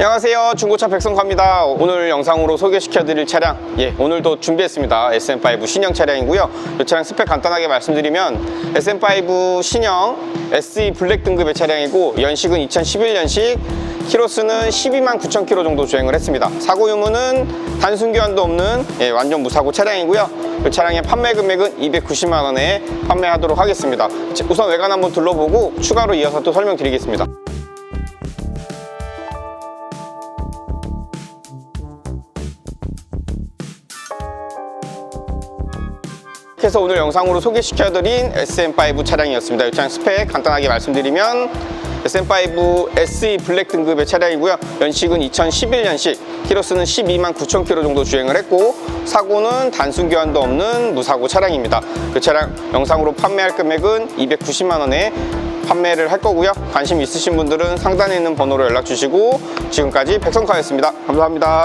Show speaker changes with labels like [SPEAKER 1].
[SPEAKER 1] 안녕하세요. 중고차 백성화입니다. 오늘 영상으로 소개시켜 드릴 차량. 예 오늘도 준비했습니다. SM5 신형 차량이고요. 이 차량 스펙 간단하게 말씀드리면 SM5 신형 SE 블랙 등급의 차량이고 연식은 2011년식 키로수는 12만 9천 킬로 정도 주행을 했습니다. 사고 유무는 단순 교환도 없는 예, 완전 무사고 차량이고요. 이 차량의 판매 금액은 290만 원에 판매하도록 하겠습니다. 우선 외관 한번 둘러보고 추가로 이어서 또 설명드리겠습니다 그래서 오늘 영상으로 소개시켜드린 SM5 차량이었습니다. 이 차량 스펙 간단하게 말씀드리면 SM5 SE 블랙 등급의 차량이고요. 연식은 2011년식, 키로수는 12만 9천 킬로 정도 주행을 했고 사고는 단순 교환도 없는 무사고 차량입니다. 그 차량 영상으로 판매할 금액은 290만 원에 판매를 할 거고요. 관심 있으신 분들은 상단에 있는 번호로 연락 주시고 지금까지 백성카였습니다. 감사합니다.